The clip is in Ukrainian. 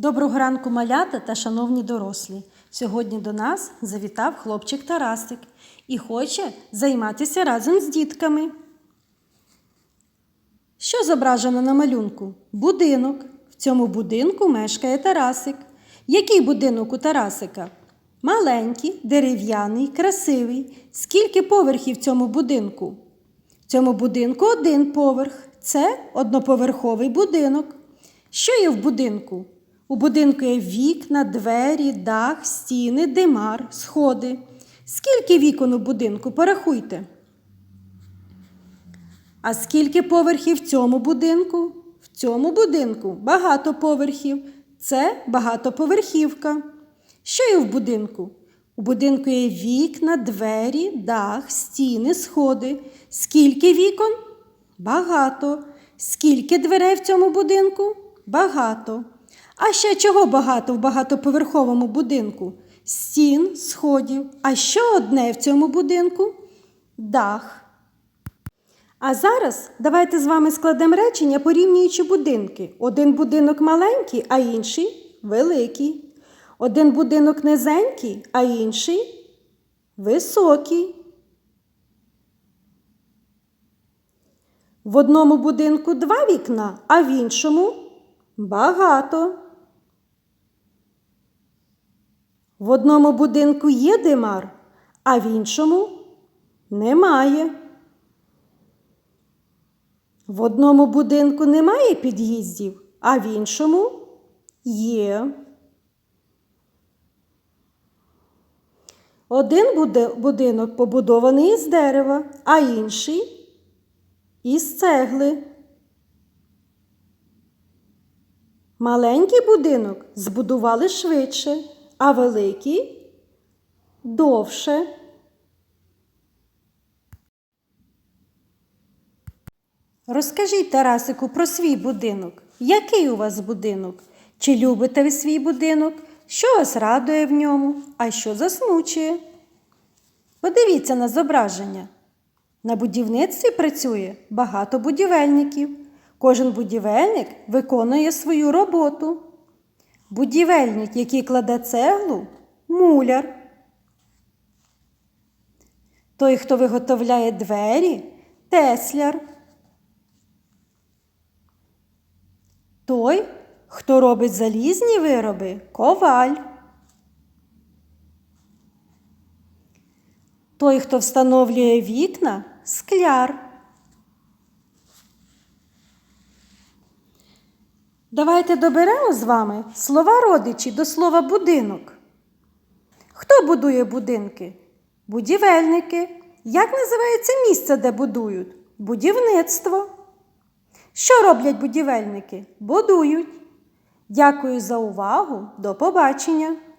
Доброго ранку, малята та шановні дорослі. Сьогодні до нас завітав хлопчик Тарасик і хоче займатися разом з дітками. Що зображено на малюнку? Будинок. В цьому будинку мешкає Тарасик. Який будинок у Тарасика? Маленький, дерев'яний, красивий. Скільки поверхів в цьому будинку? В цьому будинку один поверх. Це одноповерховий будинок. Що є в будинку? У будинку є вікна, двері, дах, стіни, димар, сходи. Скільки вікон у будинку? Порахуйте. А скільки поверхів в цьому будинку? В цьому будинку багато поверхів. Це багатоповерхівка. Що є в будинку? У будинку є вікна, двері, дах, стіни, сходи. Скільки вікон? Багато. Скільки дверей в цьому будинку? Багато. А ще чого багато в багатоповерховому будинку? Стін, сходів. А що одне в цьому будинку? Дах. А зараз давайте з вами складемо речення, порівнюючи будинки. Один будинок маленький, а інший великий. Один будинок низенький, а інший високий. В одному будинку два вікна, а в іншому багато. В одному будинку є димар, а в іншому немає. В одному будинку немає під'їздів, а в іншому є. Один будинок побудований із дерева, а інший із цегли. Маленький будинок збудували швидше, а великий довше. Розкажіть Тарасику про свій будинок. Який у вас будинок? Чи любите ви свій будинок? Що вас радує в ньому, а що засмучує? Подивіться на зображення. На будівництві працює багато будівельників. Кожен будівельник виконує свою роботу. Будівельник, який кладе цеглу, муляр. Той, хто виготовляє двері, тесляр. Той, хто робить залізні вироби, коваль. Той, хто встановлює вікна, скляр. Давайте доберемо з вами слова родичі до слова будинок. Хто будує будинки? Будівельники. Як називається місце, де будують? Будівництво. Що роблять будівельники? Будують. Дякую за увагу. До побачення!